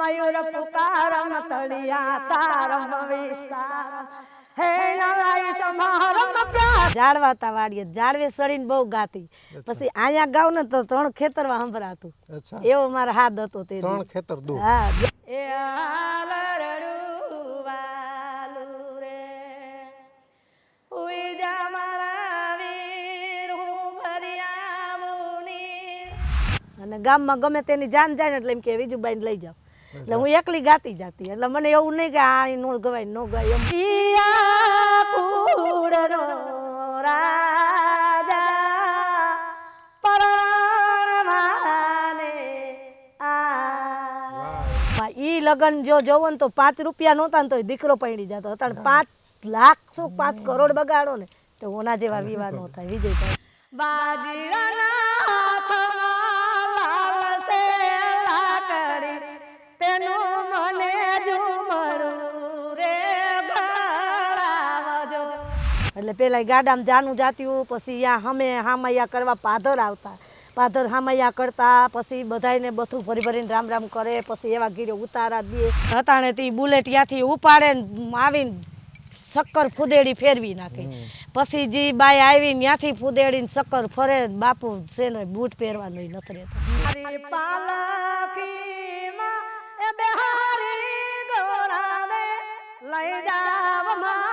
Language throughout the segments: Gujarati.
મયુર પુકારમ તળિયા તારમ વિસ્તારમ હે નલાઈ સમારમ પ્યાર જાડવા તા વાડીએ જાડવે સડીને બહુ ગાતી. પછી અહીંયા ગાવ ને તો ત્રણ ખેતરમાં સંભળાતું અચ્છા. એવો મારો હાથ હતો તે ત્રણ ખેતર દૂર. હા. એ આલરડું વાલું રે. ઉઈ જા મારા વીર હું ભરી આવું અને ગામમાં ગમે તેની જાન જાય ને એટલે એમ કે વિજુબાઈને લઈ જાઓ. એટલે હું એકલી ગાતી જાતી. એટલે મને એવું નહીં કે આ નો ગવાય નો ગાય એમ. ઈયા રાજા પરણવાને આ. હા, ઈ લગન જો જોવો ને તો પાંચ રૂપિયા નહોતા ને તો દીકરો પડી જતો અત્યારે પાંચ લાખ શું પાંચ કરોડ બગાડો ને તો ઓના જેવા વિવાહ નો થાય. વિજયભાઈ. બાજીરાના એટલે પહેલાં ગાડામાં જાનું જાત્યું પછી અહીંયા હમે હામૈયા કરવા પાધર આવતા. પાધર હામૈયા કરતા પછી બધાયને બધું ભરી ભરીને રામ રામ કરે પછી એવા ગીરે ઉતારા દે. હતાણે તે બુલેટ ત્યાંથી ઉપાડે ને આવીને શક્કર ફુદેડી ફેરવી નાખે. પછી જે બાઈ આવીને ત્યાંથી ફુદેડીને શક્કર ફરે બાપુ છે ને બૂટ પહેરવાનો નથી રહેતો. લઈ જાવ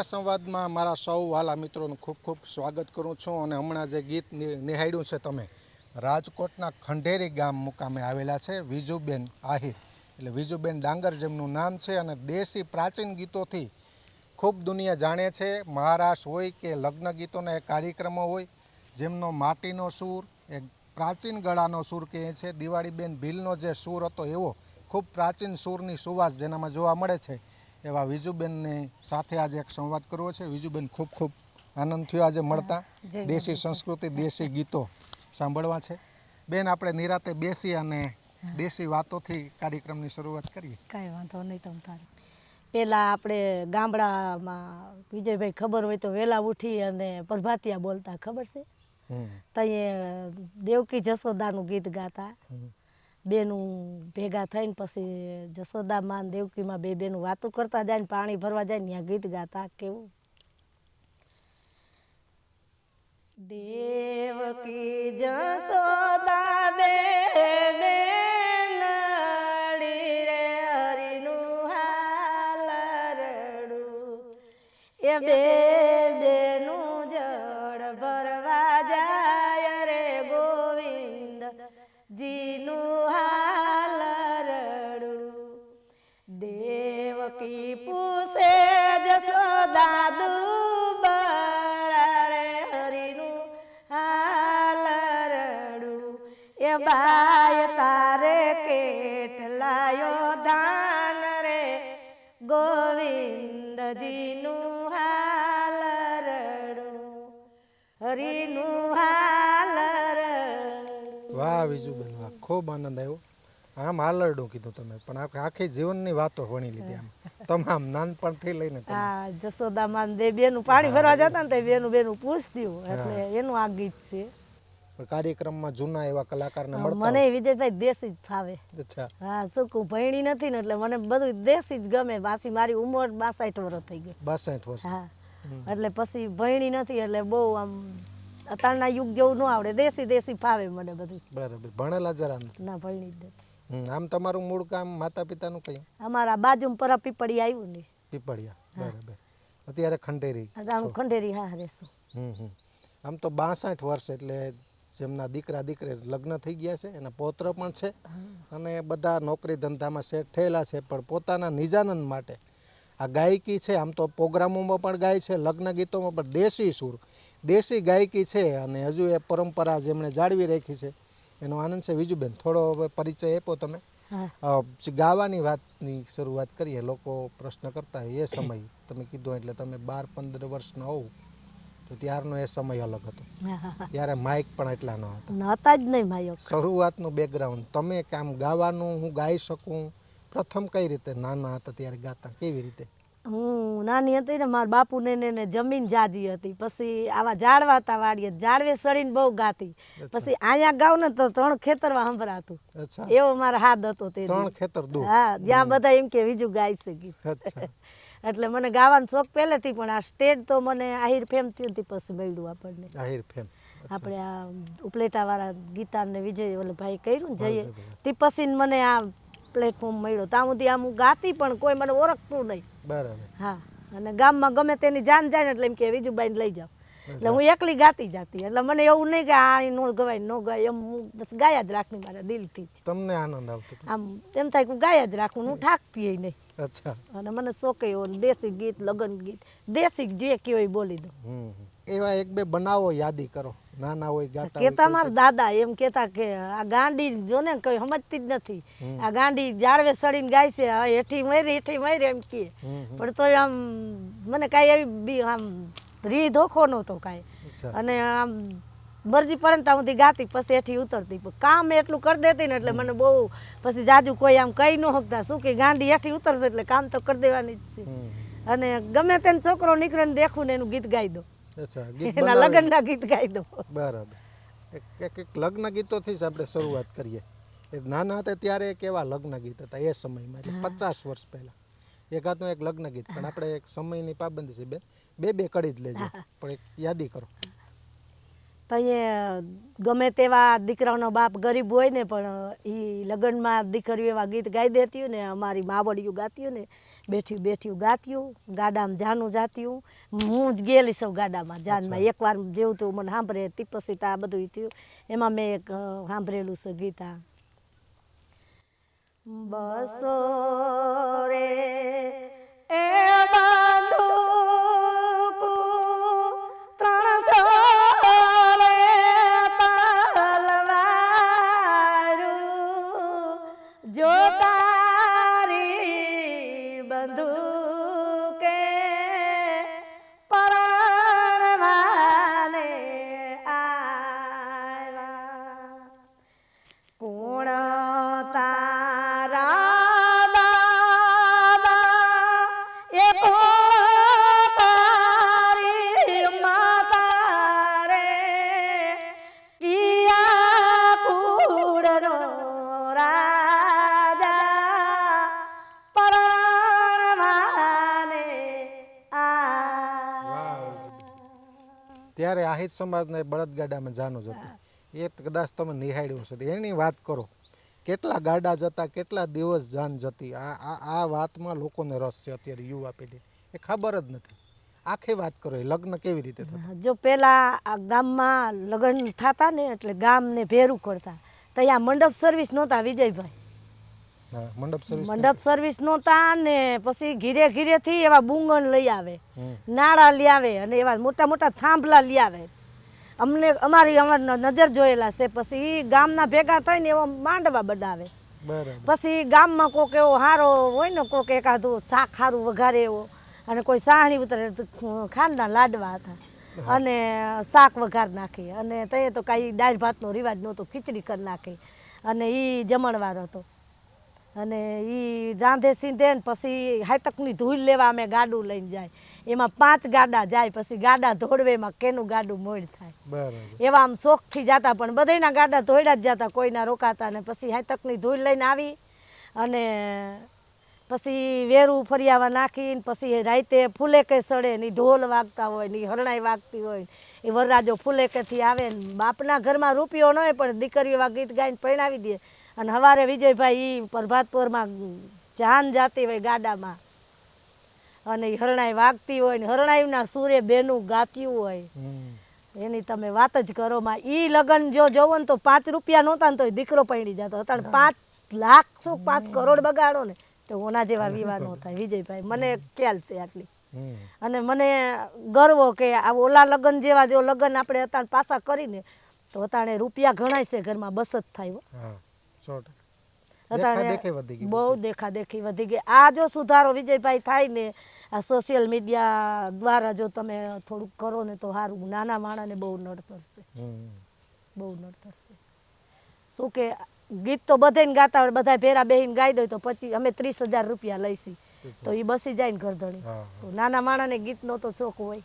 સુરીલા સંવાદમાં મારા સૌ વાલા મિત્રોનું ખૂબ ખૂબ સ્વાગત કરું છું અને હમણાં જે ગીત નિહાળ્યું છે તમે, રાજકોટના ખંડેરી ગામ મુકામે આવેલા છે વિજુબેન આહિર. એટલે વિજુબેન ડાંગર જેમનું નામ છે અને દેશી પ્રાચીન ગીતોથી ખૂબ દુનિયા જાણે છે. મહારાષ્ટ્ર હોય કે લગ્ન ગીતોના કાર્યક્રમો હોય, જેમનો માટીનો સૂર, એ પ્રાચીન ગળાનો સૂર કહે છે. દિવાળીબેન ભીલનો જે સૂર હતો એવો ખૂબ પ્રાચીન સૂરની સુવાસ જેનામાં જોવા મળે છે. એવા વિજુબેનની સાથે આજે એક સંવાદ કરવો છે. વિજુબેન ખૂબ ખૂબ આનંદ થયો આજે મળતા. દેશી સંસ્કૃતિ દેશી ગીતો સાંભળવા છે. બેન આપણે નિરાતે બેસી અને દેશી વાતોથી કાર્યક્રમની શરૂઆત કરીએ. કાંઈ વાંધો નહીં તમ તારે. પહેલાં આપણે ગામડામાં વિજયભાઈ ખબર હોય તો વહેલા ઉઠી અને પ્રભાતિયા બોલતા ખબર છે? ત્યાં દેવકી જસોદાનું ગીત ગાતા. બેનું ભેગા થઈને પછી જસોદામાં ને દેવકીમાં બે બેનું વાતો કરતા જાય ને પાણી ભરવા જાય ને ત્યાં ગીત ગાતા, કેવું? દેવકી જસોદા બે બેનડી હરીનું હાલરડું. એ બે આમ હાલરડું કીધું તમે પણ આખી જીવનની વાતો ભણી લીધી આમ. તમામ નાનપણથી લઈને. હા જસોદામાં બે બેનું પાણી ભરવા જતા ને તે બેનું બેનું પૂછતું એટલે એનું આ ગીત છે. કાર્યક્રમમાં જૂના એવા કલાકારને મળતા મને વિજયભાઈ દેશી જ ફાવે. અચ્છા. હા કહું ભણી નથી ને એટલે મને બધું દેશી જ ગમે. બાસી મારી ઉંમર બાસઠ વર્ષ થઈ ગઈ. બાસઠ વર્ષ. હા. એટલે પછી ભણી નથી એટલે બહુ આમ અત્યારના યુગ જેવું ન આવડે. દેશી દેશી ફાવે મને બધું. બરાબર. ભણેલા જરા. ના. ભણી જ નથી. આમ તમારું મૂળ કામ માતા પિતાનું કયું અમારા બાજુમાં પરા પીપળી આવ્યું ને. પીપળિયા બરાબર. અત્યારે ખંડેરી ખંડેરી હા રહેશું. હમ હમ. આમ તો બાસઠ વર્ષ એટલે જેમના દીકરા દીકરી લગ્ન થઈ ગયા છે એના પૌત્ર પણ છે અને બધા નોકરી ધંધામાં સેટ થયેલા છે પણ પોતાના નિજાનંદ માટે. આ ગાયકી છે આમ તો પ્રોગ્રામોમાં પણ ગાય છે લગ્ન ગીતોમાં પણ દેશી સૂર. દેશી ગાયકી છે અને હજુ એ પરંપરા જેમણે જાળવી રાખી છે. એનો આનંદ છે. વિજુબેન થોડો પરિચય આપો તમે. ગાવાની વાતની શરૂઆત કરીએ લોકો પ્રશ્ન કરતા હોય એ સમય તમે કીધું એટલે તમે બાર પંદર વર્ષના હોવ તો ત્યારનો એ સમય અલગ હતો. ત્યારે માઇક પણ એટલા ન હતા. નહોતા જ નહીં માયો શરૂઆતનું બેકગ્રાઉન્ડ તમે કામ ગાવાનું હું ગાઈ શકું? પ્રથમ કઈ રીતે? નાના હતા ત્યારે ગાતા કેવી રીતે? હું નાની હતી ને મારા બાપુને ને જમીન જાજી હતી. પછી આવા ઝાડવા હતા વાડીએ ઝાડવે સડીને બહુ ગાતી. પછી અહીંયા ગાવ ને તો ત્રણ ખેતરમાં સંભળાતું. એવો મારો હાથ હતો તે ત્રણ ખેતર હા જ્યાં બધા એમ કે બીજું ગાય છે એટલે મને ગાવાનો શોખ પહેલેથી પણ આ સ્ટેજ તો મને આહિર ફેમ થયું હતી પછી મળ્યું આપણને. આહિર ફેમ. આપણે આ ઉપલેટાવાળા ગીતા ને વિજય ઓલે ભાઈ કર્યું ને જઈએ. તે પછી મને આ પ્લેટફોર્મ મળ્યો. ત્યાં સુધી આમ હું ગાતી પણ કોઈ મને ઓળખતું નહીં. બરાબર. હા અને ગામમાં ગમે તેની જાન જાય ને એટલે એમ કે વિજુબાઈને લઈ જાઓ. એટલે હું એકલી ગાતી જાતી. એટલે મને એવું નહીં કે આ નો ગવાય નો ગાય એમ હું બસ ગાયા જ રાખની મારા દિલથી તમને આનંદ આવતો આમ એમ થાય કે હું ગાયા જ રાખું હું થાકતી નહીં. અચ્છા. અને મને શોખ એવો દેશી ગીત લગ્ન ગીત દેશી જે કહેવાય બોલી દઉં. હમ. એવા એક બે બનાવો યાદી કરો. નાના હોય ગાતા કેતા મારા દાદા એમ કેતા કે આ ગાંડી જો ને કઈ સમજતી જ નથી. આ ગાંડી જાળવે સડીને ગાય છે હેઠી મરી હેઠી મરી એમ કે પણ તોય આમ મને કાંઈ એવી બી આમ રી ધોખો નહોતો કાંઈ. અને આમ મરજી પડે ત્યાં સુધી ગાતી પછી એથી ઉતરતી. પણ કામ એટલું કરી દેતી ને એટલે મને બહુ પછી જાજુ કોઈ આમ કહી ન શકતા. શું કે ગાંડી હેઠી ઉતરશે એટલે કામ તો કરી દેવાની જ છે. અને ગમે તેને છોકરો નીકળે ને દેખું ને એનું ગીત ગાઈ દો. અચ્છા ગીત એના લગ્નના ગીત ગાઈ દો બરાબર. એક એક એક લગ્ન ગીતોથી જ આપણે શરૂઆત કરીએ. એ નાના હતા ત્યારે કેવા લગ્ન ગીત હતા? એ સમયમાં એટલે પચાસ વર્ષ પહેલા. એકાદનું એક લગ્ન ગીત પણ આપણે એક સમયની પાબંદી છે બે બે બે કડી જ લેજો. પણ એક યાદી કરો. તો અહીંયા ગમે તેવા દીકરાઓનો બાપ ગરીબ હોય ને પણ એ લગ્નમાં દીકરીઓ એવા ગીત ગાઈ દેતી ને અમારી માવડિયું ગાતીયું ને બેઠ્યું બેઠ્યું ગાત્યું ગાડામાં જાનું જાત્યું. હું જ ગયેલી સૌ ગાડામાં જાનમાં. એકવાર જેવું તું મને સાંભળે તે પછી તો બધું થયું. એમાં મેં એક સાંભળેલું છે ગીતા બસો રે એ આહિર સમાજને બળદગાડામાં જાનું હતું. એ કદાચ તમે નિહાળ્યું છે એની વાત કરો. કેટલા ગાડા જતા કેટલા દિવસ જાન જતી. આ આ આ વાતમાં લોકોને રસ છે અત્યારે યુવા પેઢી એ ખબર જ નથી. આખી વાત કરો. લગ્ન કેવી રીતે જો પહેલાં ગામમાં લગ્ન થતા ને એટલે ગામને ભેરું કરતા. તો અહીંયા મંડપ સર્વિસ નહોતા વિજયભાઈ. મંડપ સર્વિસ મંડપ સર્વિસ નહોતા ને પછી ઘીરે ઘીરેથી એવા બુંગણ લઈ આવે નાળા લઈ આવે અને એવા મોટા મોટા થાંભલા લઈ આવે. અમને અમારી અમારી નજર જોયેલા છે પછી ગામના ભેગા થઈને એવો માંડવા બનાવે પછી ગામમાં કોક એવો હારો હોય ને કોક એકાદું શાક હારું વઘારે એવો અને કોઈ સાહણી ઉતરે ખાંડના લાડવા હતા. અને શાક વઘાર નાખી. અને તે તો કાંઈ દાળ ભાતનો રિવાજ નહોતો ખીચડી કરી નાખી. અને એ જમણવાર હતો. અને એ રાંધે સીંધે ને પછી હાયતકની ધૂળ લેવા અમે ગાડું લઈને જાય. એમાં પાંચ ગાડા જાય પછી ગાડા ધોડવે એમાં કેનું ગાડું મોડ થાય. એવા આમ શોખથી જતા પણ બધાયના ગાડા ધોડ્યા જ જતા કોઈના રોકાતા ને પછી હાથકની ધૂળ લઈને આવી અને પછી વેરું ફરિયાવા નાખીને પછી રાતે ફૂલેકે સડે ને ઢોલ વાગતા હોય ને હરણાઈ વાગતી હોય એ વરરાજો ફૂલેકેથી આવે ને બાપના ઘરમાં રૂપિયો ન હોય પણ દીકરીઓ ગીત ગાઈને પહેણાવી દે. અને સવારે વિજયભાઈ એ પ્રભાતપુરમાં જાન જાતી હોય ગાડામાં. અને હરણાઈ વાગતી હોય ને હરણાઈના સૂર્ય બેનું ગાત્યું હોય. એની તમે વાત જ કરો માં ઈ લગન જો જોવો ને તો પાંચ રૂપિયા નહોતા ને તો દીકરો પૈણી જતો. અત્યારે પાંચ લાખ શું પાંચ કરોડ બગાડો ને તો ઓના જેવા વિવાહ નો થાય વિજયભાઈ. મને ખ્યાલ છે આટલી. અને મને ગર્વ કે આ ઓલા લગન જેવા જો લગન આપણે અત્યારે પાસા કરીને તો અત્યારે રૂપિયા ગણાય છે ઘરમાં બસ જ થાય સો બહુ દેખા દેખી વધી ગઈ. આ જો સુધારો વિજયભાઈ થાય ને આ સોશિયલ મીડિયા દ્વારા જો તમે થોડુંક કરો ને તો સારું નાના માણસને બહુ નડતર છે. બહુ નડતર છે. શું કે ગીત તો બધાને ગાતા હોય બધા ભેરા બેહીને ગાઈ દો તો પછી અમે ત્રીસ હજાર રૂપિયા લઈશી. તો એ બસી જાય ને ગરધણી તો નાના માણાને ગીતનો તો શોખ હોય.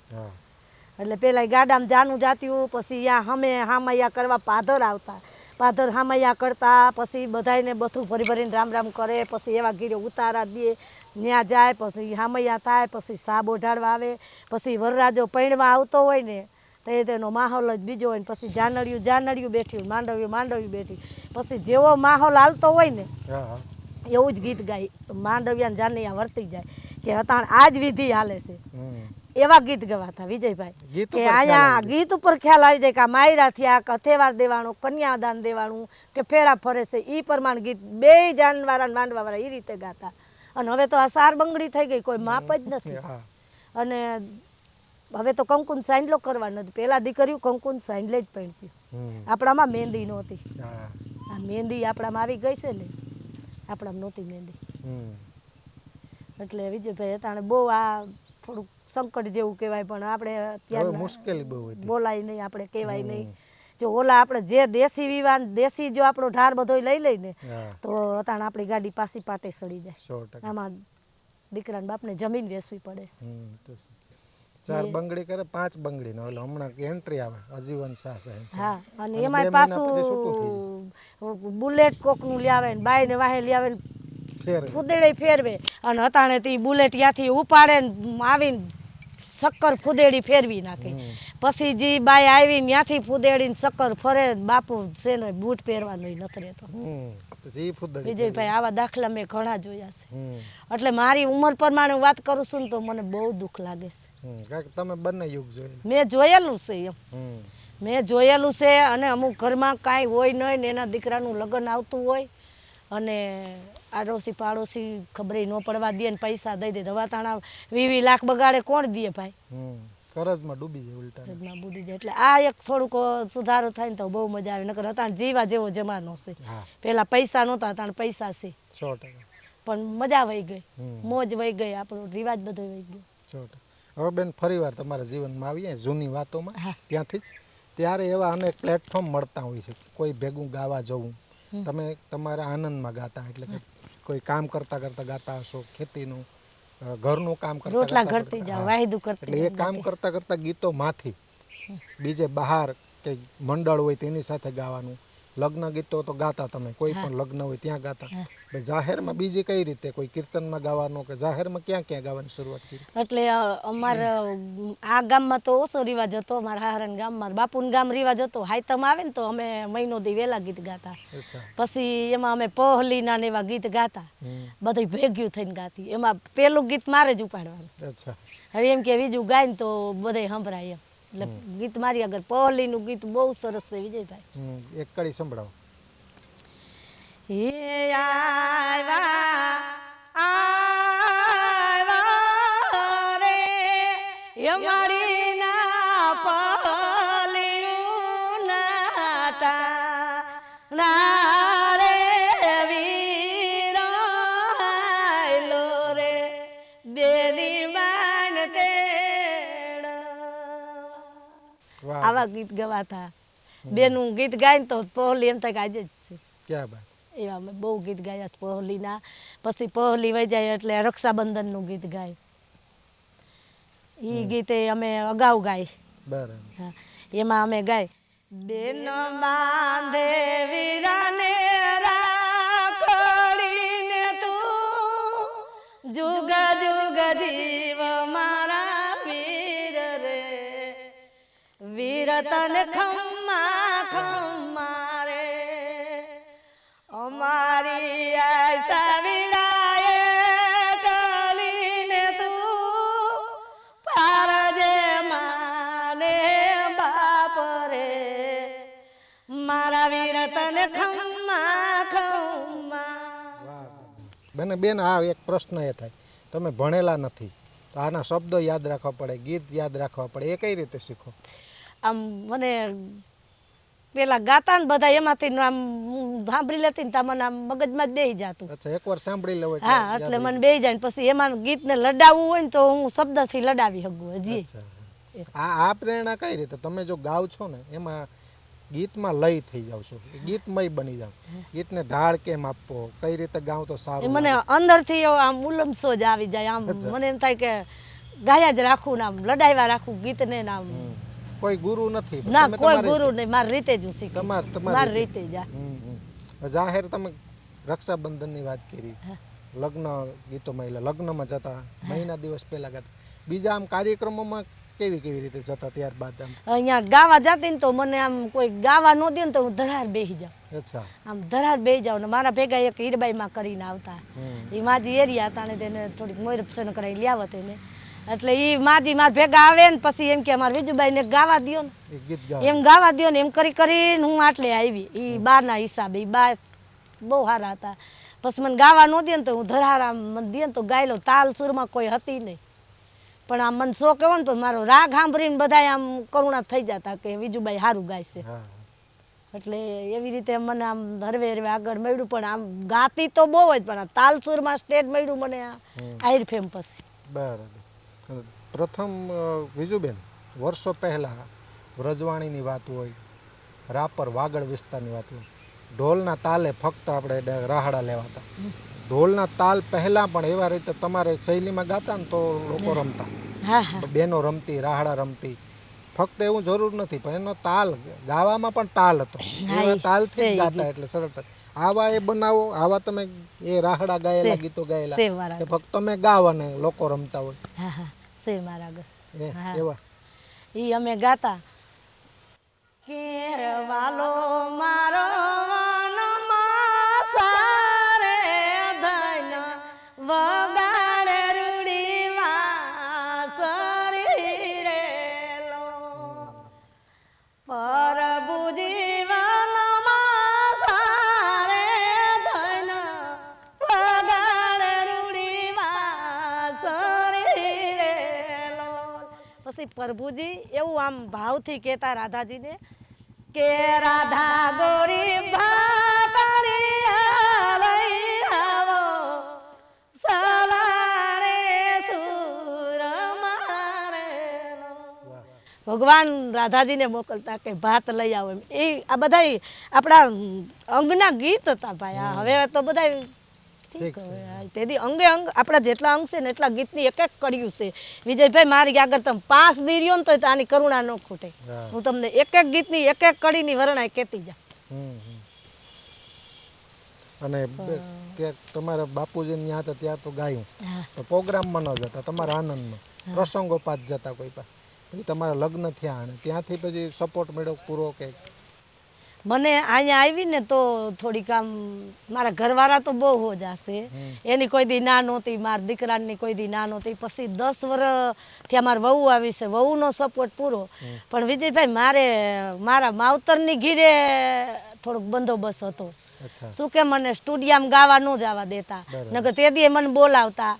એટલે પેલા ગાડામાં જાનું જાત્યું પછી અહીંયા હમે હામૈયા કરવા પાધર આવતા. પાધર હામૈયા કરતા પછી બધાને બધું ભરી ભરીને રામ રામ કરે પછી એવા ગીરે ઉતારા દે ત્યાં જાય પછી હામૈયા થાય પછી સાબ ઓઢાડવા આવે પછી વરરાજો પૈણવા આવતો હોય ને તો એ તેનો માહોલ જ બીજો હોય ને પછી જાનડિયું જાનડિયું બેઠ્યું માંડવ્યું માંડવ્યું બેઠી પછી જેવો માહોલ હાલતો હોય ને એવું જ ગીત ગાય માંડવ્યા જાનૈયા વર્તી જાય કે હતાણ આ જ વિધિ હાલે છે. એવા ગીત ગવાતા વિજયભાઈ. કે આયા ગીત ઉપર ખ્યાલ આવી જાય કે આ માયરા થયા કથેવાર દેવાનું કન્યાદાન દેવાનું કે ફેરા ફરે છે એ પ્રમાણ ગીત બે જાનવાળા માંડવાવાળા એ રીતે ગાતા. અને હવે તો આ સાર બંગડી થઈ ગઈ કોઈ માપ જ નથી. અને હવે તો કંકુન સાંડલો કરવા નથી. પેલા દીકરીઓ કંકુન સાંડલે જ પહેરતી. આપણામાં મહેંદી નહોતી. આ મહેંદી આપણામાં આવી ગઈ છે ને. આપણામાં નહોતી મહેંદી. એટલે વિજયભાઈ હતા બહુ આ થોડુંક સંકટ જેવું કહેવાય પણ આપણે અત્યારે મુશ્કેલી બહુ બોલાય નહીં આપણે કહેવાય નહીં. જો ઓલા આપણે જે દેશી વિવાન દેશી જો આપણો ઢાર બધો લઈ લઈને તો અતાણ આપણી ગાડી પાસી પાટે સડી જાય. આમાં દીકરાને બાપને જમીન વેચવી પડે છે. ચાર બંગડી કરે પાંચ બંગડી નો એટલે હમણાં એન્ટ્રી આવે અજીવન શાહ સાહેબ હા અને એમાં પછી બુલેટ કોકનું લ્યાવે ને બાઈને વાહે લ્યાવે ને ફુદેડી ફેરવે. અને અતાણે તે બુલેટ ત્યાંથી ઉપાડે ને આવીને શક્કર ફુદેડી ફેરવી નાખે. પછી જે બાય આવી ત્યાંથી ફુદેડીને શક્કર ફરે બાપુ છે ને બૂટ પહેરવાનો નથી રહેતો. વિજયભાઈ આવા દાખલા મેં ઘણા જોયા છે. એટલે મારી ઉંમર પ્રમાણે વાત કરું છું ને તો મને બહુ દુઃખ લાગે છે. તમે બંને યુગ જોયેલા. મેં જોયેલું છે એમ. મેં જોયેલું છે અને અમુક ઘરમાં કાંઈ હોય નહીં ને એના દીકરાનું લગ્ન આવતું હોય અને આડોશી પાડોશી ખબરે ન પડવા દે ને પૈસા દઈ દે. દવાતાણા વી વી લાખ બગાડે કોણ દે ભાઈ? કરજમાં ડૂબી જાય ઉલટા કરજમાં ડૂબી જાય. એટલે આ એક થોડુંક સુધારો થાય ને તો બહુ મજા આવે. નકર હતા જીવા જેવો જમાનો છે. પેલા પૈસા નહોતા તાણ પૈસા છે. સો પણ મજા વહી ગઈ. મોજ વહી ગઈ આપણો રિવાજ બધો વહી ગયો. સો હવે બેન ફરીવાર તમારા જીવનમાં આવીએ જૂની વાતોમાં. ત્યાંથી. ત્યારે એવા અનેક પ્લેટફોર્મ મળતા હોય છે. કોઈ ભેગું ગાવા જવું. તમે તમારા આનંદમાં ગાતા એટલે કે કોઈ કામ કરતા કરતા ગાતા હશો ખેતીનું ઘરનું કામ કરતા રોટલા જાવ. કરતી એટલે એ કામ કરતા કરતા ગીતો માંથી બીજે બહાર કે મંડળ હોય તેની સાથે ગાવાનું લગ્ન ગીતો તો ગાતા તમે કોઈ પણ લગ્ન હોય ત્યાં ગાતા. જાહેરમાં બીજી કઈ રીતે કોઈ કીર્તનમાં ગાવાનું કે જાહેરમાં ક્યાં ક્યાં ગાવાની શરૂઆત કરી? એટલે અમારે આ ગામમાં તો ઓછો રિવાજ હતો. મારા હારણ ગામમાં બાપુન ગામ રિવાજ હતો. હાઈતમ આવે ને તો અમે મહિનો દી વેલા ગીત ગાતા. પછી એમાં અમે પહલીના ને એવા ગીત ગાતા. બધું ભેગ્યું થઈને ગાતી. એમાં પેલું ગીત મારે જ ઉપાડવાનું. અચ્છા. એમ કે બીજું ગાય ને તો બધે સંભળાય એમ. એટલે ગીત મારી આગળ પહલીનું ગીત બહુ સરસ છે વિજયભાઈ. એક કડી સંભળાવો. હે આવ્યા રે અમારી ના પહલીનું આવા ગીત ગવાતા. બેનું ગીત ગાય ને તો પહોલી એમ થાય કે આજે જ છે. ક્યાં બાત? એવા અમે બહુ ગીત ગાયા છે પહોલીના પછી પહોલી વહી જાય એટલે રક્ષાબંધનનું ગીત ગાય. એ ગીતે અમે અગાઉ ગાય. બરાબર. હા, એમાં અમે ગાય. બેન બાંધે વીરાને વીર તને ખમ્મા ખમ્મા રે. અમારી આશા વિરાય કલીને તું પારજે માને બાપ રે. મારા વીર તને ખમ્મા ખમ્મા. બેને, બેન, આ એક પ્રશ્ન એ થાય. તમે ભણેલા નથી. તો આના શબ્દો યાદ રાખવા પડે, ગીત યાદ રાખવા પડે. એ કઈ રીતે શીખો? આમ મને પેલા ગાતા ને બધા એમાંથી આમ સાંભળી લેતી ને તા મને આમ મગજમાં જ બે જતું. અચ્છા એકવાર સાંભળી લેવો હા એટલે મને બે જાય ને પછી એમાં ગીતને લડાવવું હોય ને તો હું શબ્દથી લડાવી શકું હજી. આ આ પ્રેરણા કઈ રીતે? તમે જો ગાવ છો ને એમાં ગીતમાં લય થઈ જાવ છો ગીતમય બની જાવ. ગીતને ઢાળ કેમ આપવો? કઈ રીતે ગાવ તો સારું મને અંદરથી આમ ઉલમસો જ આવી જાય આમ મને એમ થાય કે ગાયા જ રાખું ને આમ લડાવ્યા રાખું ગીતને ને આમ. કોઈ ગુરુ નથી ના કોઈ ગુરુ નહીં મારી રીતે જ હું શીખી તમાર- તમારી મારી રીતે. જ. જાહેર તમે રક્ષાબંધનની વાત કરી. લગ્ન ગીતોમાં એટલે લગ્નમાં જતા મહિના દિવસ પહેલા ગાતા. બીજા આમ કાર્યક્રમોમાં કેવી કેવી રીતે જતા ત્યારબાદ આમ? અહીંયા ગાવા જાતી ને તો મને આમ કોઈ ગાવા ન દે ને તો હું ધરાર બેસી જાઉં. અચ્છા. આમ ધરાર બેસી જાઉં ને મારા ભેગા એક હીરબાઈમાં કરીને આવતા. એ માજી એરિયા હતા ને તેને થોડીક મોરપસન કરાવી લ્યાવત એને. એટલે એ માજી માર ભેગા આવે ને પછી એમ કે અમારે વિજુબાઈને ગાવા દો ને. એમ ગાવા દો ને એમ કરી કરીને હું આટલે આવી. એ બારના હિસાબે એ બા બહુ સારા હતા. પછી મને ગાવા ન દે ને તો હું ધરારા મને દે ને તો ગાયલો તાલ સુરમાં કોઈ હતી નહીં. પણ આમ મને શોખ એવો ને તો મારો રાગ સાંભળીને બધા આમ કરુણા થઈ જતા કે વિજુભાઈ સારું ગાય છે એટલે એવી રીતે મને આમ હરવે હરવે આગળ મળ્યું પણ આમ ગાતી તો બહુ જ પણ તાલસુરમાં તાલ સુરમાં સ્ટેજ મળ્યું મને આ આહિર ફેમ પછી. બરાબર. પ્રથમ વિજુબેન વર્ષો પહેલાં વ્રજવાણીની વાત હોય રાપર વાગડ વિસ્તારની વાત હોય ઢોલના તાલે ફક્ત આપણે રાહડા લેવાતા. ઢોલના તાલ પહેલાં પણ એવા રીતે તમારે શૈલીમાં ગાતા ને તો લોકો રમતા. બેનો રમતી રાહડા રમતી ફક્ત એવું જરૂર નથી પણ એનો તાલ ગાવામાં પણ તાલ હતો. એવા તાલથી જ ગાતા એટલે સરળતા. આવા એ બનાવો આવા તમે એ રાહડા ગાયેલા ગીતો ગાયેલા કે ફક્ત તમે ગાવ અને લોકો રમતા હોય. હા હા સેવ મારા આગળ. એ એવા. ઈ અમે ગાતા. કેરવાલો મારો વનમાં સારે ધન પ્રભુજી એવું આમ ભાવથી કહેતા રાધાજીને કે રાધા ગોરી આવો. ભગવાન રાધાજીને મોકલતા કે ભાત લઈ આવો એમ. એ આ બધા આપણા અંગના ગીત હતા ભાઈ. આ હવે તો બધા ઠીક તેથી અંગે અંગ આપણા જેટલા અંગ છે ને એટલા ગીતની એક એક કર્યું છે. વિજયભાઈ મારી આગળ તમે પાંચ દીર્યો ને તો આની કરુણા ન ખૂટે. હું. તમને એક એક ગીતની એક એક કડીની વર્ણાય કહેતી હમ. અને ત્યાં તમારા બાપુજી ત્યાં હતા ત્યાં તો ગાયું. તો તો પ્રોગ્રામમાં ન જતા તમારા આનંદમાં. પ્રસંગોપાત જતા કોઈ પાસે. પછી તમારા લગ્ન થયા અને ત્યાંથી પછી સપોર્ટ મેળવ પૂરો કે મને અહીંયા આવી ને તો થોડીક આમ મારા ઘરવાળા તો બહુ હો હશે. એની કોઈ દી ના નહોતી મારા દીકરાની કોઈ દી ના નહોતી. પછી દસ વર્ષ ત્યાં મારા વહુ આવી છે વહુનો સપોર્ટ પૂરો. પણ વિજયભાઈ મારે મારા માવતરની ઘીરે થોડોક બંદોબસ્ત હતો. શું કે મને સ્ટુડિયામાં ગાવા ન જવા દેતા? નકર તે દીએ મને બોલાવતા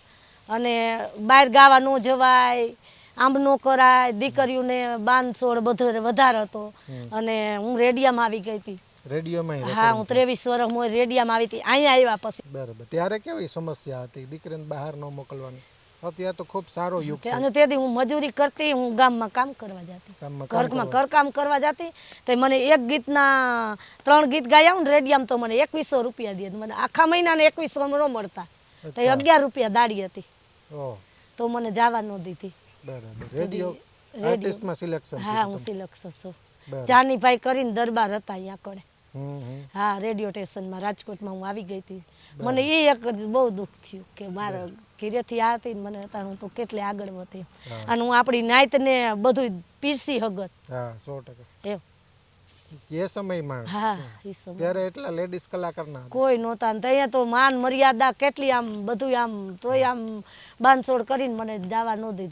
અને બહાર ગાવા ન જવાય. આમ નો કરાય દીકરીઓને બાંધછોડ બધો વધારે હતો. અને હું રેડિયામાં આવી ગઈ હતી. રેડિયોમાં હા હું ત્રેવીસ વર્ષ હું રેડિયામાં આવી હતી. અહીંયા આવ્યા પછી. બરાબર. ત્યારે કેવી સમસ્યા હતી? દીકરીને બહાર ન મોકલવાની. અત્યારે તો ખૂબ સારો યુગ છે. અને તેથી હું મજૂરી કરતી હું ગામમાં કામ કરવા જતી. ઘરમાં ઘરકામ કરવા જતી. તો મને એક ગીતના ત્રણ ગીત ગાયા ને રેડિયામાં તો મને એકવીસો રૂપિયા દે. મને આખા મહિનાને એકવીસો ન મળતા. તો અગિયાર રૂપિયા દાડી હતી. તો મને જવા ન દીધી. બરાબર. રેડિયો આર્ટિસ્ટમાં સિલેક્શન હા હું સિલેક્શન છું જાનીભાઈ કરીને દરબાર હતા અહીંયા હમ હા રેડિયો સ્ટેશનમાં રાજકોટમાં હું આવી ગઈ હતી. મને એ એક જ બહુ દુઃખ થયું કે મારા ઘીરેથી આ હતી મને હતા હું તો કેટલે આગળ વધી. અને હું આપણી નાયતને બધું પીરસી હગત. હા સો ટકા. એમ. એ સમયમાં. હા એ સમય ત્યારે એટલા લેડીઝ કલાકાર ના કોઈ નહોતા ને ત્યાં તો માન મર્યાદા કેટલી આમ બધું આમ તોય આમ બાંધછોડ કરીને મને જવા ન દીધું.